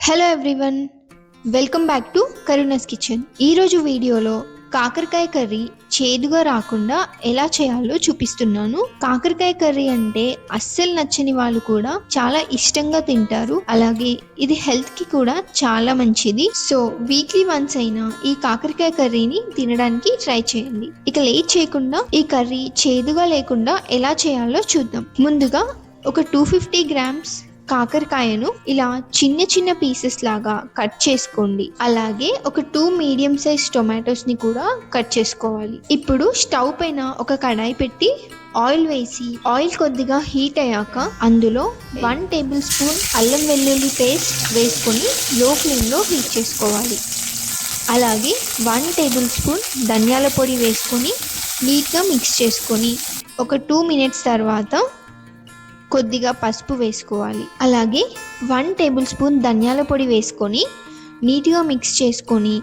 Hello everyone welcome back to Karuna's kitchen ఈరోజు వీడియోలో కాకరకాయ కర్రీ చేదుగా రాకుండా ఎలా చేయాలో చూపిస్తున్నాను. కాకరకాయ కర్రీ అంటే అస్సలు నచ్చని వాళ్ళు కూడా చాలా ఇష్టంగా తింటారు. అలాగే ఇది హెల్త్కి కూడా చాలా మంచిది. సో వీక్లీ వన్స్ అయినా ఈ కాకరకాయ కర్రీని తినడానికి ట్రై చేయండి. ఇక లేట్ చేయకుండా ఈ కర్రీ చేదుగా లేకుండా ఎలా చేయాలో చూద్దాం. ముందుగా ఒక టూ ఫిఫ్టీ గ్రామ్స్ కాకరకాయను ఇలా చిన్న చిన్న పీసెస్ లాగా కట్ చేసుకోండి. అలాగే ఒక టూ మీడియం సైజ్ టొమాటోస్ని కూడా కట్ చేసుకోవాలి. ఇప్పుడు స్టవ్ పైన ఒక కడాయి పెట్టి ఆయిల్ వేసి ఆయిల్ కొద్దిగా హీట్ అయ్యాక అందులో వన్ టేబుల్ స్పూన్ అల్లం వెల్లుల్లి పేస్ట్ వేసుకొని లో ఫ్లేమ్లో హీట్ చేసుకోవాలి. అలాగే వన్ టేబుల్ స్పూన్ ధనియాల పొడి వేసుకొని నీట్గా మిక్స్ చేసుకొని ఒక టూ మినిట్స్ తర్వాత కొద్దిగా పసుపు వేసుకోవాలి. అలాగే వన్ టేబుల్ స్పూన్ ధనియాల పొడి వేసుకొని నీట్గా మిక్స్ చేసుకొని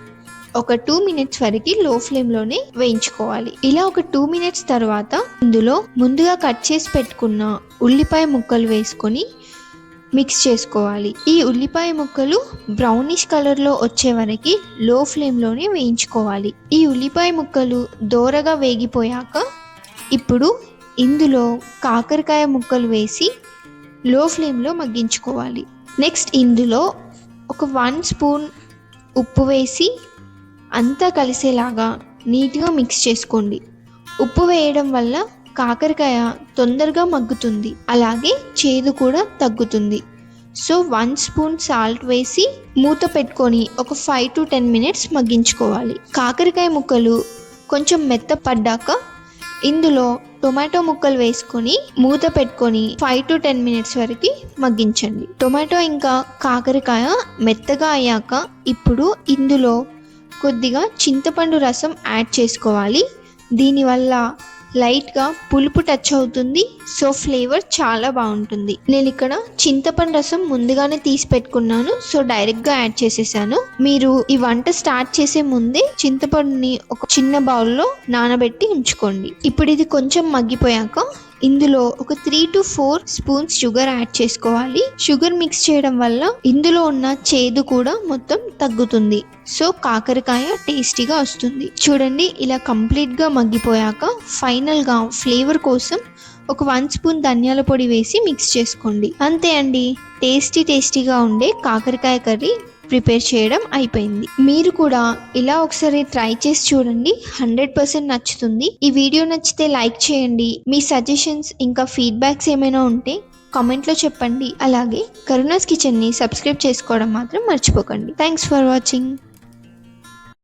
ఒక టూ మినిట్స్ వరకు లో ఫ్లేమ్లోనే వేయించుకోవాలి. ఇలా ఒక టూ మినిట్స్ తర్వాత ఇందులో ముందుగా కట్ చేసి పెట్టుకున్న ఉల్లిపాయ ముక్కలు వేసుకొని మిక్స్ చేసుకోవాలి. ఈ ఉల్లిపాయ ముక్కలు బ్రౌనిష్ కలర్లో వచ్చే వరకు లో ఫ్లేమ్లోనే వేయించుకోవాలి. ఈ ఉల్లిపాయ ముక్కలు దోరగా వేగిపోయాక ఇప్పుడు ఇందులో కాకరకాయ ముక్కలు వేసి లో ఫ్లేమ్లో మగ్గించుకోవాలి. నెక్స్ట్ ఇందులో ఒక వన్ స్పూన్ ఉప్పు వేసి అంతా కలిసేలాగా నీట్గా మిక్స్ చేసుకోండి. ఉప్పు వేయడం వల్ల కాకరకాయ తొందరగా మగ్గుతుంది. అలాగే చేదు కూడా తగ్గుతుంది. సో వన్ స్పూన్ సాల్ట్ వేసి మూత పెట్టుకొని ఒక ఫైవ్ టు టెన్ మినిట్స్ మగ్గించుకోవాలి. కాకరకాయ ముక్కలు కొంచెం మెత్తపడ్డాక ఇందులో టొమాటో ముక్కలు వేసుకొని మూత పెట్టుకొని ఫైవ్ టు టెన్ మినిట్స్ వరకు మగ్గించండి. టొమాటో ఇంకా కాకరకాయ మెత్తగా అయ్యాక ఇప్పుడు ఇందులో కొద్దిగా చింతపండు రసం యాడ్ చేసుకోవాలి. దీనివల్ల లైట్గా పులుపు టచ్ అవుతుంది. సో ఫ్లేవర్ చాలా బాగుంటుంది. నేను ఇక్కడ చింతపండు రసం ముందుగానే తీసి పెట్టుకున్నాను. సో డైరెక్ట్గా యాడ్ చేసేసాను. మీరు ఈ వంట స్టార్ట్ చేసే ముందే చింతపండుని ఒక చిన్న బౌల్లో నానబెట్టి ఉంచుకోండి. ఇప్పుడు ఇది కొంచెం మగ్గిపోయాక ఇందులో ఒక three to four spoons sugar add చేసుకోవాలి. షుగర్ మిక్స్ చేయడం వల్ల ఇందులో ఉన్న చేదు కూడా మొత్తం తగ్గుతుంది. సో కాకరకాయ టేస్టీగా వస్తుంది. చూడండి ఇలా కంప్లీట్గా మగ్గిపోయాక ఫైనల్గా ఫ్లేవర్ కోసం ఒక వన్ స్పూన్ ధనియాల పొడి వేసి మిక్స్ చేసుకోండి. అంతే అండి. టేస్టీ టేస్టీగా ఉండే కాకరకాయ కర్రీ ప్రిపేర్ చేయడం అయిపోయింది. మీరు కూడా ఇలా ఒకసారి ట్రై చేసి చూడండి. హండ్రెడ్ పర్సెంట్ నచ్చుతుంది. ఈ వీడియో నచ్చితే లైక్ చేయండి. మీ సజెషన్స్ ఇంకా ఫీడ్బ్యాక్స్ ఏమైనా ఉంటే కామెంట్లో చెప్పండి. అలాగే కరుణాస్ కిచెన్ని సబ్స్క్రైబ్ చేసుకోవడం మాత్రం మర్చిపోకండి. Thanks for watching.